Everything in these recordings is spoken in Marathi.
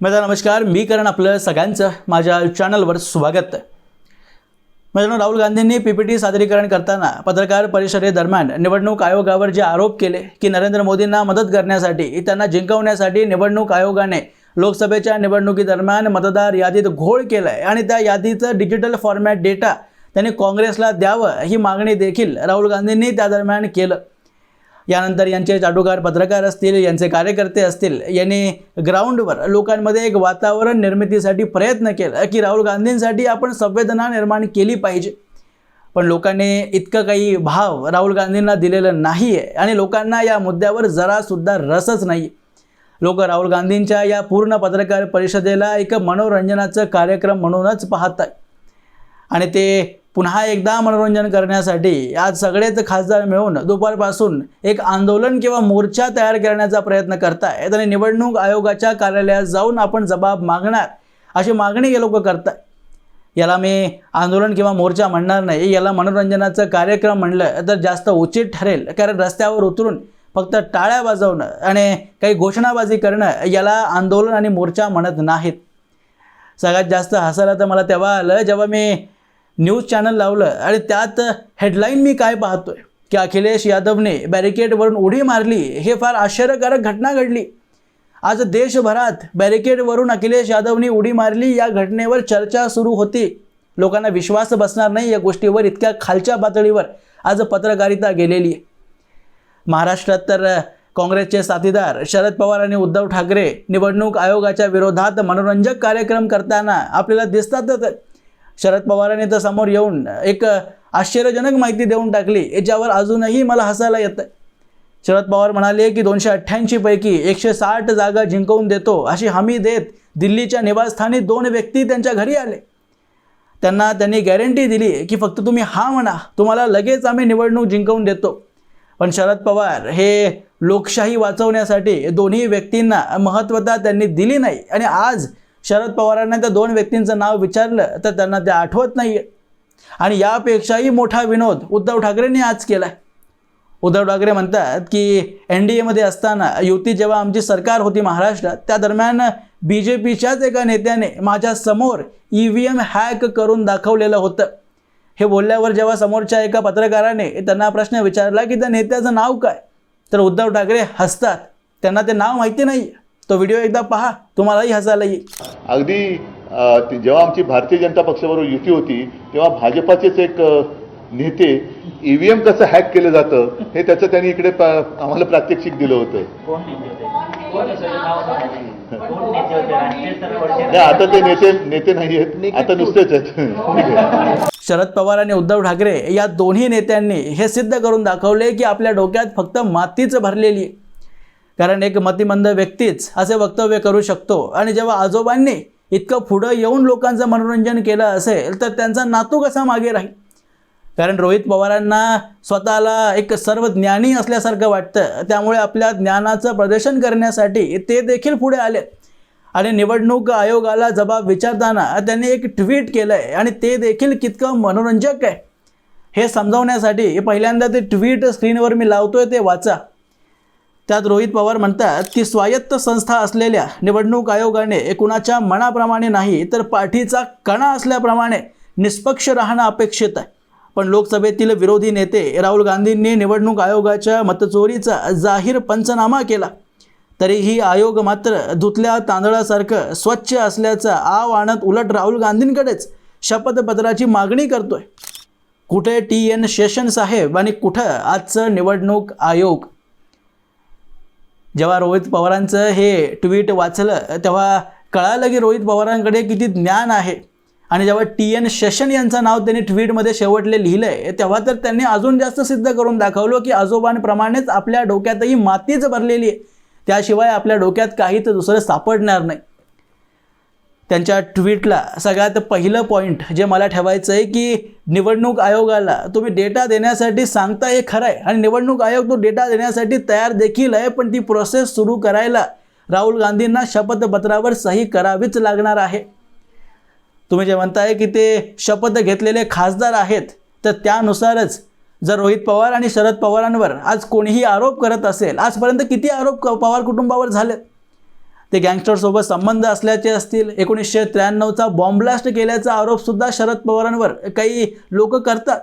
माझा नमस्कार. मी करण आपलं सगळ्यांचं माझ्या चॅनलवर स्वागत. आहे मित्रांनो राहुल गांधींनी पी पी टी सादरीकरण करताना पत्रकार परिषदेदरम्यान निवडणूक आयोगावर जे आरोप केले की नरेंद्र मोदींना मदत करण्यासाठी त्यांना जिंकवण्यासाठी निवडणूक आयोगाने लोकसभेच्या निवडणुकीदरम्यान मतदार यादीत घोळ केला आहे आणि त्या यादीचं डिजिटल फॉर्मॅट डेटा त्यांनी काँग्रेसला द्यावं ही मागणी देखील राहुल गांधींनी त्या दरम्यान केलं. यानंतर यांचे जादूगार पत्रकार असतील यांचे कार्यकर्ते असतील यांनी ग्राउंडवर लोकांमध्ये एक वातावरण निर्मितीसाठी प्रयत्न केला की राहुल गांधींसाठी आपण संवेदना निर्माण केली पाहिजे. पण लोकांनी इतकं काही भाव राहुल गांधींना दिलेलं नाही आहे आणि लोकांना या मुद्द्यावर जरासुद्धा रसच नाही. लोक राहुल गांधींच्या या पूर्ण पत्रकार परिषदेला एक मनोरंजनाचं कार्यक्रम म्हणूनच पाहत आहे आणि ते पुन्हा एकदा मनोरंजन करण्यासाठी आज सगळेच खासदार मिळून दुपारपासून एक आंदोलन किंवा मोर्चा तयार करण्याचा प्रयत्न करतायत आणि निवडणूक आयोगाच्या कार्यालयात जाऊन आपण जबाब मागणार अशी मागणी हे लोक करतात याला मी आंदोलन किंवा मोर्चा म्हणणार नाही याला मनोरंजनाचं कार्यक्रम म्हणलं तर जास्त उचित ठरेल. कारण रस्त्यावर उतरून फक्त टाळ्या वाजवणं आणि काही घोषणाबाजी करणं याला आंदोलन आणि मोर्चा म्हणत नाहीत. सगळ्यात जास्त हसायला तर मला तेव्हा आलं जेव्हा मी न्यूज चॅनल लावलं आणि त्यात हेडलाईन मी काय पाहतोय? की अखिलेश यादवने बॅरिकेडवरून उडी मारली. हे फार आश्चर्यकारक घटना घडली. आज देशभरात बॅरिकेडवरून अखिलेश यादवने उडी मारली. या घटनेवर चर्चा सुरू होती. लोकांना विश्वास बसणार नाही या गोष्टीवर इतक्या खालच्या पातळीवर आज पत्रकारिता गेलेली आहे. महाराष्ट्रात तर काँग्रेसचे साथीदार शरद पवार आणि उद्धव ठाकरे निवडणूक आयोगाच्या विरोधात मनोरंजक कार्यक्रम करताना आपल्याला दिसतातच. शरद पवारांनी तर समोर येऊन एक आश्चर्यजनक माहिती देऊन टाकली याच्यावर अजूनही मला हसायला येतं शरद पवार म्हणाले की दोनशे अठ्ठ्याऐंशीपैकी एकशे साठ जागा जिंकवून देतो अशी हमी देत दिल्लीच्या निवासस्थानी दोन व्यक्ती त्यांच्या घरी आले. त्यांना त्यांनी गॅरंटी दिली की फक्त तुम्ही हा म्हणा तुम्हाला लगेच आम्ही निवडणूक जिंकवून देतो. पण शरद पवार हे लोकशाही वाचवण्यासाठी दोन्ही व्यक्तींना महत्त्वता त्यांनी दिली नाही. आणि आज शरद पवारांना त्या दोन व्यक्तींचं नाव विचारलं तर त्यांना ते आठवत नाही आहे आणि यापेक्षाही मोठा विनोद उद्धव ठाकरेंनी आज केला आहे उद्धव ठाकरे म्हणतात की एन डी एमध्ये असताना युती जेव्हा आमची सरकार होती महाराष्ट्रात त्या दरम्यान बी जे पीच्याच एका नेत्याने माझ्यासमोर ई व्ही एम हॅक करून दाखवलेलं होतं. हे बोलल्यावर जेव्हा समोरच्या एका पत्रकाराने त्यांना प्रश्न विचारला की त्या नेत्याचं नाव काय तर उद्धव ठाकरे हसतात. त्यांना ते नाव माहिती नाही आहे तो व्हिडिओ एकदा पहा तुम्हालाही हसायला येईल. अगदी जेव्हा आमची भारतीय जनता पक्षाबरोबर युती होती तेव्हा भाजपाचेच एक नेते ईव्हीएम कसं हॅक केलं जातं हे त्याचं त्यांनी इकडे आम्हाला प्रात्यक्षिक दिलं होतं. आता ते नेते नेते नाही आहेत. आता नुसतेच आहेत. शरद पवार आणि उद्धव ठाकरे या दोन्ही नेत्यांनी हे सिद्ध करून दाखवले की आपल्या डोक्यात फक्त मातीच भरलेली आहे. कारण एक मतिमंद व्यक्तीच असे वक्तव्य करू शकतो. आणि जेव्हा आजोबांनी इतकं पुढं येऊन लोकांचं मनोरंजन केलं असेल तर त्यांचा नातू कसा मागे राहील? कारण रोहित पवारांना स्वतःला एक सर्व ज्ञानी असल्यासारखं वाटतं. त्यामुळे आपल्या ज्ञानाचं प्रदर्शन करण्यासाठी ते देखील पुढे आले आणि निवडणूक आयोगाला जबाब विचारताना त्यांनी एक ट्विट केलं आहे आणि ते देखील कितकं मनोरंजक आहे. हे समजावण्यासाठी पहिल्यांदा ते ट्विट स्क्रीनवर मी लावतोय ते वाचा. त्यात रोहित पवार म्हणतात की स्वायत्त संस्था असलेल्या निवडणूक आयोगाने कुणाच्या मनाप्रमाणे नाही तर पाठीचा कणा असल्याप्रमाणे निष्पक्ष राहणं अपेक्षित आहे. पण लोकसभेतील विरोधी नेते राहुल गांधींनी निवडणूक आयोगाच्या मतचोरीचा जाहीर पंचनामा केला. तरीही आयोग मात्र धुतल्या तांदळासारखं स्वच्छ असल्याचा आव आणत उलट राहुल गांधींकडेच शपथपत्राची मागणी करतोय. कुठे टी एन शेषन साहेब आणि कुठं आजचं निवडणूक आयोग? जेव्हा रोहित पवारांचं हे ट्विट वाचलं तेव्हा कळालं की रोहित पवारांकडे किती ज्ञान आहे. आणि जेव्हा टी एन शेषन यांचं नाव त्यांनी ट्विटमध्ये शेवटले लिहिलं आहे तेव्हा तर त्यांनी अजून जास्त सिद्ध करून दाखवलं की आजोबांप्रमाणेच आपल्या डोक्यातही मातीच भरलेली आहे. त्याशिवाय आपल्या डोक्यात काही तर दुसरं सापडणार नाही. त्यांच्या ट्विटला सगळ्यात पहिलं पॉईंट जे मला ठेवायचं आहे की निवडणूक आयोगाला तुम्ही डेटा देण्यासाठी सांगता हे खरं आहे आणि निवडणूक आयोग तो डेटा देण्यासाठी तयार देखील आहे पण ती प्रोसेस सुरू करायला राहुल गांधींना शपथपत्रावर सही करावीच लागणार आहे. तुम्ही जे म्हणताय की ते शपथ घेतलेले खासदार आहेत तर त्यानुसारच जर रोहित पवार आणि शरद पवारांवर आज कोणीही आरोप करत असेल आजपर्यंत किती आरोप पवार कुटुंबावर झाले ते गँगस्टरसोबत संबंध असल्याचे असतील. एकोणीसशे त्र्याण्णवचा बॉम्बलास्ट केल्याचा आरोपसुद्धा शरद पवारांवर काही लोक करतात.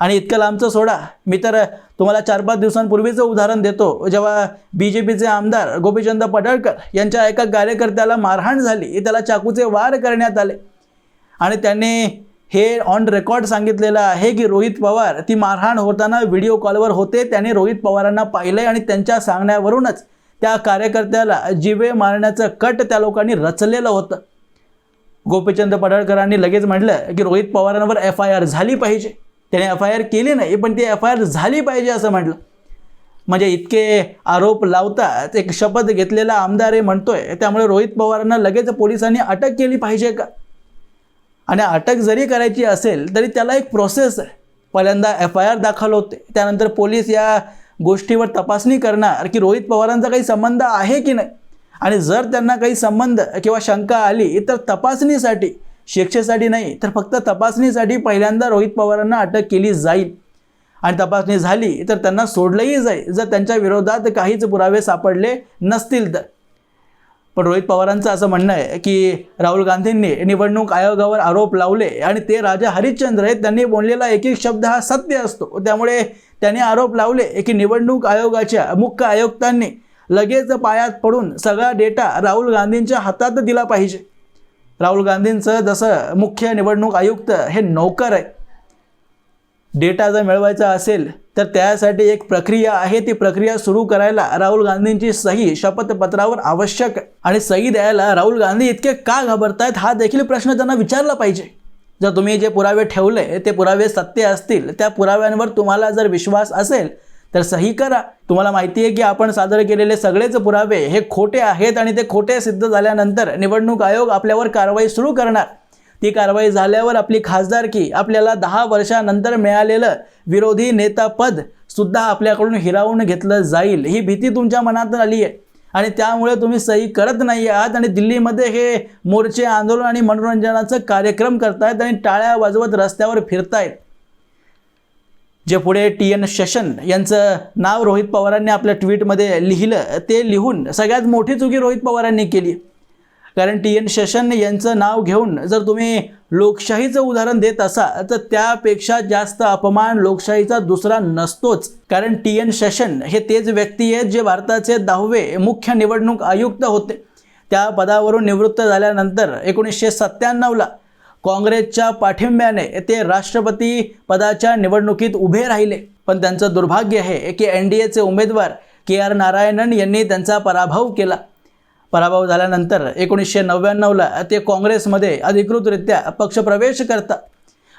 आणि इतकं लांबचं सोडा. मी तर तुम्हाला चार पाच दिवसांपूर्वीचं उदाहरण देतो. जेव्हा बी जे पीचे आमदार गोपीचंद पडळकर यांच्या एका कार्यकर्त्याला मारहाण झाली त्याला चाकूचे वार करण्यात आले. आणि त्यांनी हे ऑन रेकॉर्ड सांगितलेलं आहे की रोहित पवार ती मारहाण होताना व्हिडिओ कॉलवर होते. त्याने रोहित पवारांना पाहिलं आणि त्यांच्या सांगण्यावरूनच त्या कार्यकर्त्याला जिवे मारण्याचं कट त्या लोकांनी रचलेलं होतं. गोपीचंद पडळकरांनी लगेच म्हटलं की रोहित पवारांवर एफ आय आर झाली पाहिजे. त्याने एफ आय आर केली नाही पण ती एफ आय आर झाली पाहिजे असं म्हटलं. म्हणजे इतके आरोप लावतात एक शपथ घेतलेला आमदार हे म्हणतोय त्यामुळे रोहित पवारांना लगेच पोलिसांनी अटक केली पाहिजे का? आणि अटक जरी करायची असेल तरी त्याला एक प्रोसेस आहे. पहिल्यांदा एफ आय आर दाखल होते त्यानंतर पोलीस या गोष्टीवर तपासणी करणार की रोहित पवारांचा काही संबंध आहे की नाही? आणि जर त्यांना काही संबंध किंवा शंका आली तर तपासणीसाठी शिक्षेसाठी नाही तर फक्त तपासणीसाठी पहिल्यांदा रोहित पवारांना अटक केली जाईल. आणि तपासणी झाली तर त्यांना सोडलंही जाईल जर त्यांच्या विरोधात काहीच पुरावे सापडले नसतील तर. पण रोहित पवारांचं असं म्हणणं आहे की राहुल गांधींनी निवडणूक आयोगावर आरोप लावले आणि ते राजा हरिश्चंद्र आहेत त्यांनी बोललेला एक एक शब्द हा सत्य असतो. त्यामुळे त्यांनी आरोप लावले की निवडणूक आयोगाच्या मुख्य आयुक्तांनी लगेच पायात पडून सगळा डेटा राहुल गांधींच्या हातात दिला पाहिजे. राहुल गांधींचं जसं मुख्य निवडणूक आयुक्त हे नौकर आहे. डेटा जर मिळवायचा असेल तर त्यासाठी एक प्रक्रिया आहे ती प्रक्रिया सुरू करायला राहुल गांधींची सही शपथपत्रावर आवश्यक आणि सही द्यायला राहुल गांधी इतके का घाबरतायत हा देखील प्रश्न त्यांना विचारला पाहिजे. जर तुम्ही जे पुरावे ठेवले ते पुरावे सत्य असतील त्या पुराव्यांवर तुम्हाला जर विश्वास असेल तर सही करा. तुम्हाला माहिती आहे की आपण सादर केलेले सगळेच पुरावे हे खोटे आहेत आणि ते खोटे सिद्ध झाल्यानंतर निवडणूक आयोग आपल्यावर कारवाई सुरू करणार. ती कारवाई झाल्यावर आपली खासदारकी आपल्याला दहा वर्षानंतर मिळालेलं विरोधी नेता पद सुद्धा आपल्याकडून हिरावून घेतलं जाईल. ही भीती तुमच्या मनात आली आहे आणि त्यामुळे तुम्ही सही करत नाही आहात आणि दिल्लीमध्ये हे मोर्चे आंदोलन आणि मनोरंजनाचं कार्यक्रम करतायत आणि टाळ्या वाजवत रस्त्यावर फिरतायत. जे पुढे टी एन शशन यांचं नाव रोहित पवारांनी आपल्या ट्विटमध्ये लिहिलं ते लिहून सगळ्यात मोठी चुकी रोहित पवारांनी केली. कारण टी एन शेषन यांचं नाव घेऊन जर तुम्ही लोकशाहीचं उदाहरण देत असाल तर त्यापेक्षा जास्त अपमान लोकशाहीचा दुसरा नसतोच. कारण टी एन शेषन हे तेच व्यक्ती आहेत जे भारताचे दहावे मुख्य निवडणूक आयुक्त होते. त्या पदावरून निवृत्त झाल्यानंतर एकोणीसशे सत्त्याण्णवला काँग्रेसच्या पाठिंब्याने ते राष्ट्रपती पदाच्या निवडणुकीत उभे राहिले. पण त्यांचं दुर्भाग्य आहे की एन डी एचे उमेदवार के आर नारायणन यांनी त्यांचा पराभव केला. पराभव झाल्यानंतर एकोणीसशे नव्याण्णवला ते काँग्रेसमध्ये अधिकृतरित्या पक्षप्रवेश करतात.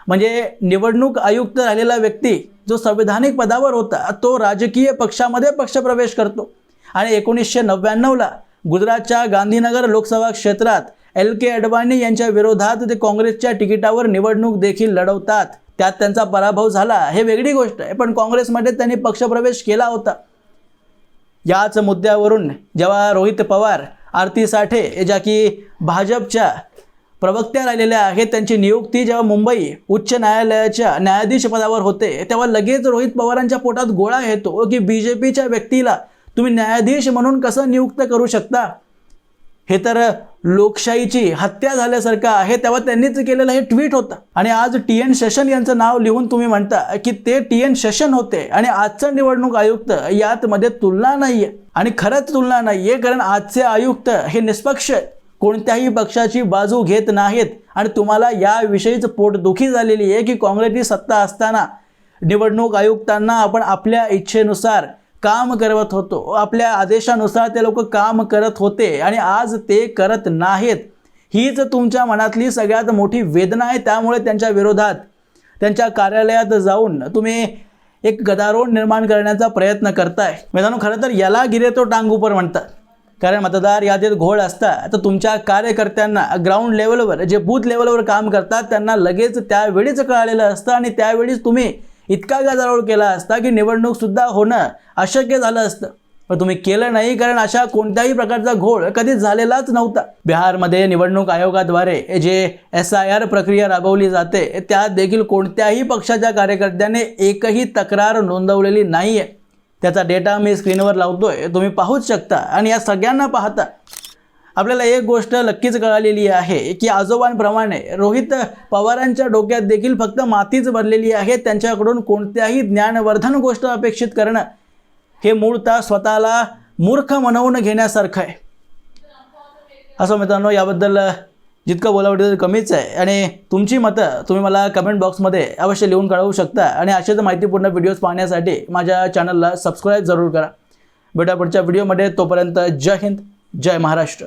म्हणजे निवडणूक आयुक्त राहिलेला व्यक्ती जो संविधानिक पदावर होता तो राजकीय पक्षामध्ये पक्षप्रवेश करतो. आणि एकोणीसशे नव्याण्णवला गुजरातच्या गांधीनगर लोकसभा क्षेत्रात एल के अडवाणी यांच्या विरोधात ते काँग्रेसच्या तिकिटावर निवडणूक देखील लढवतात. त्यात त्यांचा पराभव झाला हे वेगळी गोष्ट आहे. पण काँग्रेसमध्ये त्यांनी पक्षप्रवेश केला होता. याच मुद्द्यावरून जेव्हा रोहित पवार आरती साठे ज्या की भाजपच्या प्रवक्त्या राहिलेल्या आहेत त्यांची नियुक्ती जेव्हा मुंबई उच्च न्यायालयाच्या न्यायाधीश पदावर होते तेव्हा लगेच रोहित पवारांच्या पोटात गोळा येतो की बी जे पीच्या व्यक्तीला तुम्ही न्यायाधीश म्हणून कसं नियुक्त करू शकता? हे तर लोकशाहीची हत्या झाल्यासारखं आहे. तेव्हा त्यांनीच केलेलं हे ट्विट होतं. आणि आज टी एन शशन यांचं नाव लिहून तुम्ही म्हणता की ते टी एन शशन होते आणि आजचं निवडणूक आयुक्त यात मध्ये तुलना नाहीये. आणि खरंच तुलना नाहीये कारण आजचे आयुक्त हे निष्पक्ष कोणत्याही पक्षाची बाजू घेत नाहीत. आणि तुम्हाला याविषयीच पोटदुखी झालेली आहे की काँग्रेसची सत्ता असताना निवडणूक आयुक्तांना आपण आपल्या इच्छेनुसार काम करत होतो. आपल्या आदेशानुसार ते लोक काम करत होते आणि आज ते करत नाहीत. हीच तुमच्या मनातली सगळ्यात मोठी वेदना आहे त्यामुळे त्यांच्या विरोधात त्यांच्या कार्यालयात जाऊन तुम्ही एक गदारोळ निर्माण करण्याचा प्रयत्न करताय. मित्रांनो खरं तर याला गिरे तो म्हणतात. कारण मतदार यादीत घोळ असता तर तुमच्या कार्यकर्त्यांना ग्राउंड लेवलवर जे बूथ लेवलवर काम करतात त्यांना लगेच त्यावेळीच कळालेलं असतं आणि त्यावेळीच तुम्ही इतका गदारोळ केला असता की निवडणूकसुद्धा होणं अशक्य झालं असतं. पण तुम्ही केलं नाही कारण अशा कोणत्याही प्रकारचा घोळ कधीच झालेलाच नव्हता. बिहारमध्ये निवडणूक आयोगाद्वारे जे एस आय आर प्रक्रिया राबवली जाते त्यात देखील कोणत्याही पक्षाच्या कार्यकर्त्याने एकही तक्रार नोंदवलेली नाही आहे त्याचा डेटा मी स्क्रीनवर लावतोय तुम्ही पाहूच शकता आणि या सगळ्यांना पाहता. आपल्याला एक गोष्ट नक्कीच कळालेली आहे की आजोबांप्रमाणे रोहित पवारांच्या डोक्यात देखील फक्त मातीच भरलेली आहे. त्यांच्याकडून कोणत्याही ज्ञानवर्धन गोष्ट अपेक्षित करणं हे मूळतः स्वतःला मूर्ख म्हणवून घेण्यासारखं आहे. असं मित्रांनो याबद्दल जितकं बोलावं तितकं कमीच आहे. आणि तुमची मतं तुम्ही मला कमेंट बॉक्समध्ये अवश्य लिहून कळवू शकता. आणि असेच माहितीपूर्ण व्हिडिओज पाहण्यासाठी माझ्या चॅनलला सबस्क्राईब जरूर करा. भेटा पुढच्या व्हिडिओमध्ये तोपर्यंत जय हिंद जय महाराष्ट्र.